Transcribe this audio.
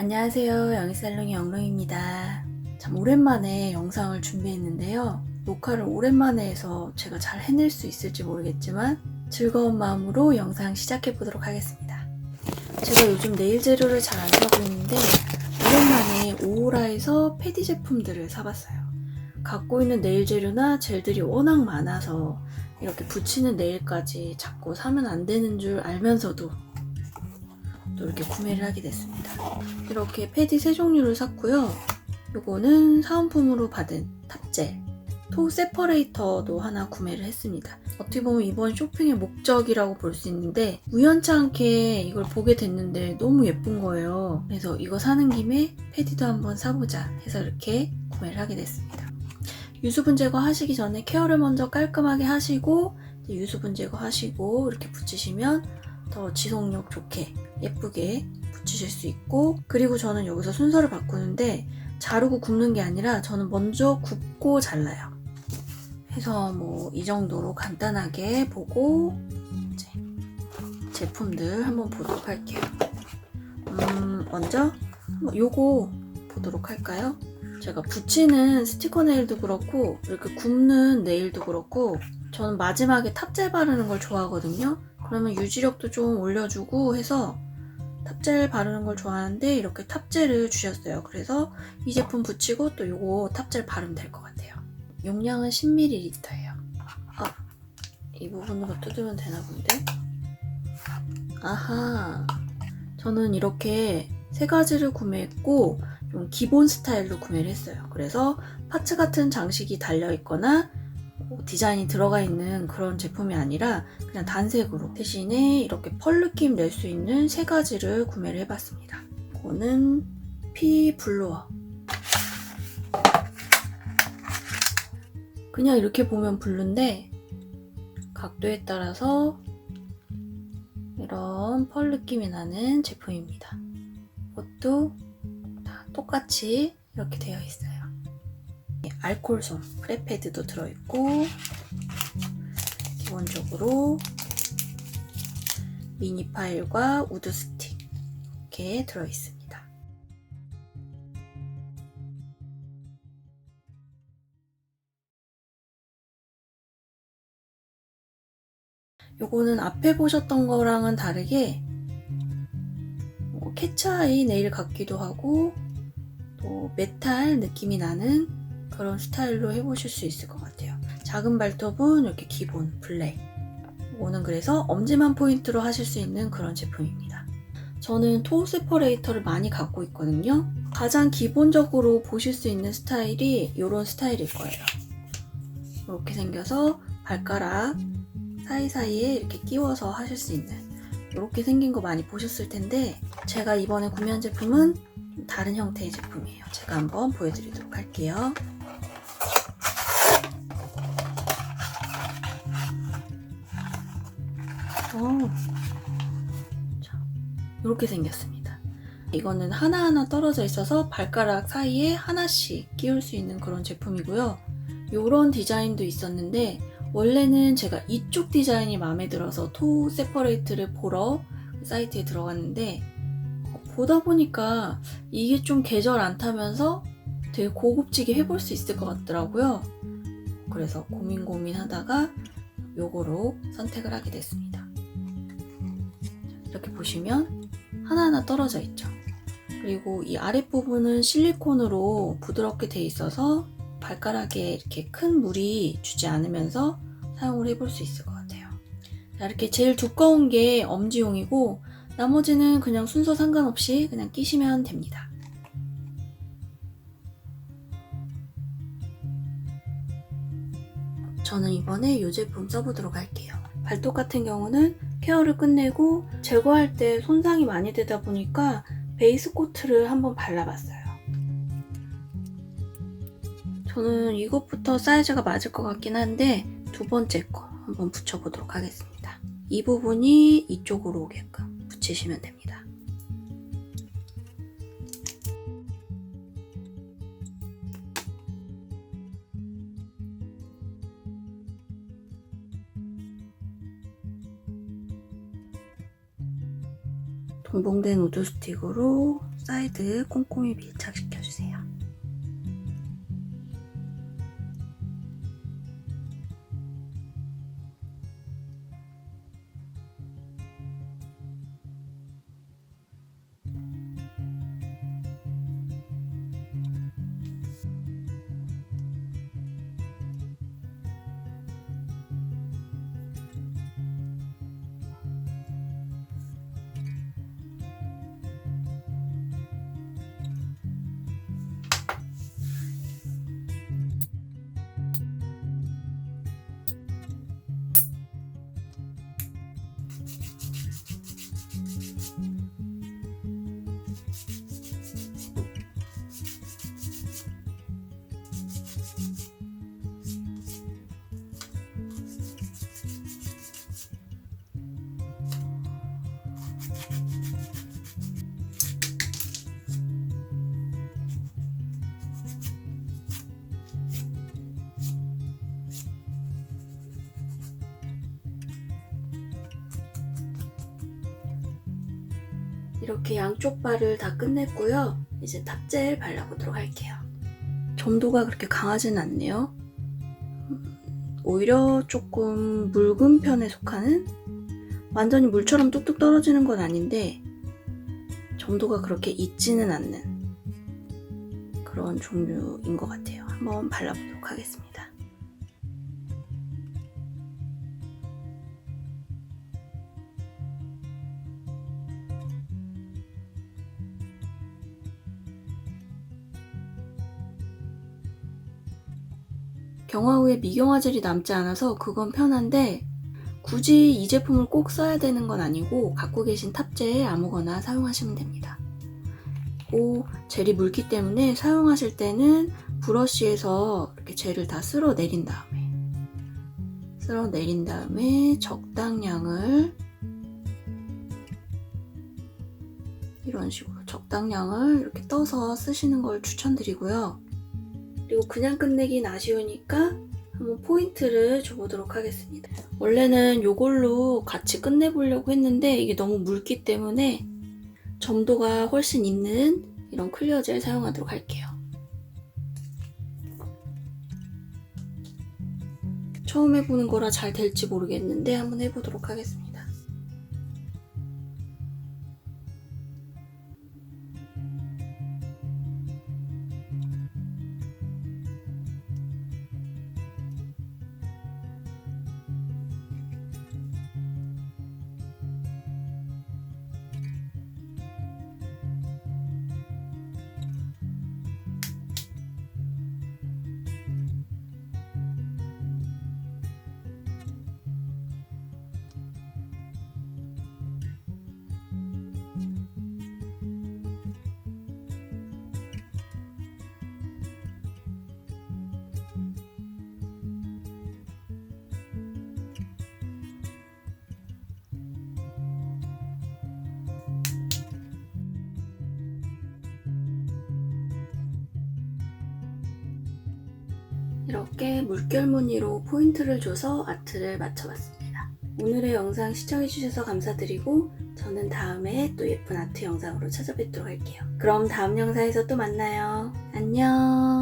안녕하세요. 영희살롱의 영롱입니다. 참 오랜만에 영상을 준비했는데요. 녹화를 오랜만에 해서 제가 잘 해낼 수 있을지 모르겠지만 즐거운 마음으로 영상 시작해 보도록 하겠습니다. 제가 요즘 네일 재료를 잘 안 사고 있는데 오랜만에 오오라에서 패디 제품들을 사봤어요. 갖고 있는 네일 재료나 젤들이 워낙 많아서 이렇게 붙이는 네일까지 자꾸 사면 안 되는 줄 알면서도 또 이렇게 구매를 하게 됐습니다. 이렇게 패디 세 종류를 샀고요. 요거는 사은품으로 받은 탑젤, 토 세퍼레이터도 하나 구매를 했습니다. 어떻게 보면 이번 쇼핑의 목적이라고 볼 수 있는데 우연치 않게 이걸 보게 됐는데 너무 예쁜 거예요. 그래서 이거 사는 김에 패디도 한번 사보자 해서 이렇게 구매를 하게 됐습니다. 유수분 제거 하시기 전에 케어를 먼저 깔끔하게 하시고 유수분 제거 하시고 이렇게 붙이시면 더 지속력 좋게 예쁘게 붙이실 수 있고 그리고 저는 여기서 순서를 바꾸는데 자르고 굽는 게 아니라 저는 먼저 굽고 잘라요. 해서 뭐 이 정도로 간단하게 보고 이제 제품들 한번 보도록 할게요. 음, 먼저 요거 보도록 할까요? 제가 붙이는 스티커 네일도 그렇고 이렇게 굽는 네일도 그렇고 저는 마지막에 탑젤 바르는 걸 좋아하거든요. 그러면 유지력도 좀 올려주고 해서 탑젤 바르는 걸 좋아하는데 이렇게 탑젤을 주셨어요. 그래서 이 제품 붙이고 또 요거 탑젤 바르면 될 것 같아요. 용량은 10ml예요. 아, 이 부분으로 뜯으면 되나 본데? 아하. 저는 이렇게 세 가지를 구매했고 좀 기본 스타일로 구매를 했어요. 그래서 파츠 같은 장식이 달려 있거나 뭐 디자인이 들어가 있는 그런 제품이 아니라 그냥 단색으로 대신에 이렇게 펄 느낌 낼 수 있는 세 가지를 구매를 해봤습니다. 이거는 피 블루어. 그냥 이렇게 보면 블루인데 각도에 따라서 이런 펄 느낌이 나는 제품입니다. 이것도 다 똑같이 이렇게 되어 있어요. 알콜솜 프레패드도 들어있고 기본적으로 미니 파일과 우드 스틱 이렇게 들어있습니다. 요거는 앞에 보셨던 거랑은 다르게 뭐 캐치아이 네일 같기도 하고 또 메탈 느낌이 나는 그런 스타일로 해보실 수 있을 것 같아요. 작은 발톱은 이렇게 기본 블랙. 이거는 그래서 엄지만 포인트로 하실 수 있는 그런 제품입니다. 저는 토 세퍼레이터를 많이 갖고 있거든요. 가장 기본적으로 보실 수 있는 스타일이 이런 스타일일 거예요. 이렇게 생겨서 발가락 사이사이에 이렇게 끼워서 하실 수 있는 이렇게 생긴 거 많이 보셨을 텐데 제가 이번에 구매한 제품은 좀 다른 형태의 제품이에요. 제가 한번 보여드리도록 할게요. 어. 자, 이렇게 생겼습니다. 이거는 하나하나 떨어져 있어서 발가락 사이에 하나씩 끼울 수 있는 그런 제품이고요. 이런 디자인도 있었는데 원래는 제가 이쪽 디자인이 마음에 들어서 토 세퍼레이트를 보러 사이트에 들어갔는데 어, 보다 보니까 이게 좀 계절 안 타면서 되게 고급지게 해볼 수 있을 것 같더라고요. 그래서 고민 고민하다가 요거로 선택을 하게 됐습니다. 이렇게 보시면 하나하나 떨어져 있죠. 그리고 이 아랫부분은 실리콘으로 부드럽게 돼 있어서 발가락에 이렇게 큰 무리 주지 않으면서 사용을 해볼 수 있을 것 같아요. 자, 이렇게 제일 두꺼운 게 엄지용이고 나머지는 그냥 순서 상관없이 그냥 끼시면 됩니다. 저는 이번에 이 제품 써보도록 할게요. 발톱 같은 경우는 케어를 끝내고 제거할 때 손상이 많이 되다 보니까 베이스 코트를 한번 발라봤어요. 저는 이것부터 사이즈가 맞을 것 같긴 한데 두 번째 거 한번 붙여보도록 하겠습니다. 이 부분이 이쪽으로 오게끔 붙이시면 됩니다. 동봉된 우드 스틱으로 사이드 꼼꼼히 밀착시켜주세요. 이렇게 양쪽 발을 다 끝냈고요. 이제 탑젤 발라보도록 할게요. 점도가 그렇게 강하진 않네요. 음, 오히려 조금 묽은 편에 속하는 완전히 물처럼 뚝뚝 떨어지는 건 아닌데 점도가 그렇게 있지는 않는 그런 종류인 것 같아요. 한번 발라보도록 하겠습니다. 경화 후에 미경화 젤이 남지 않아서 그건 편한데 굳이 이 제품을 꼭 써야 되는 건 아니고 갖고 계신 탑젤 아무거나 사용하시면 됩니다. 오, 젤이 묽기 때문에 사용하실 때는 브러쉬에서 이렇게 젤을 다 쓸어 내린 다음에 쓸어 내린 다음에 적당량을 이런 식으로 적당량을 이렇게 떠서 쓰시는 걸 추천드리고요. 그리고 그냥 끝내긴 아쉬우니까 한번 포인트를 줘보도록 하겠습니다. 원래는 이걸로 같이 끝내보려고 했는데 이게 너무 묽기 때문에 점도가 훨씬 있는 이런 클리어 젤 사용하도록 할게요. 처음 해보는 거라 잘 될지 모르겠는데 한번 해보도록 하겠습니다. 이렇게 물결 무늬로 포인트를 줘서 아트를 맞춰봤습니다. 오늘의 영상 시청해주셔서 감사드리고 저는 다음에 또 예쁜 아트 영상으로 찾아뵙도록 할게요. 그럼 다음 영상에서 또 만나요. 안녕.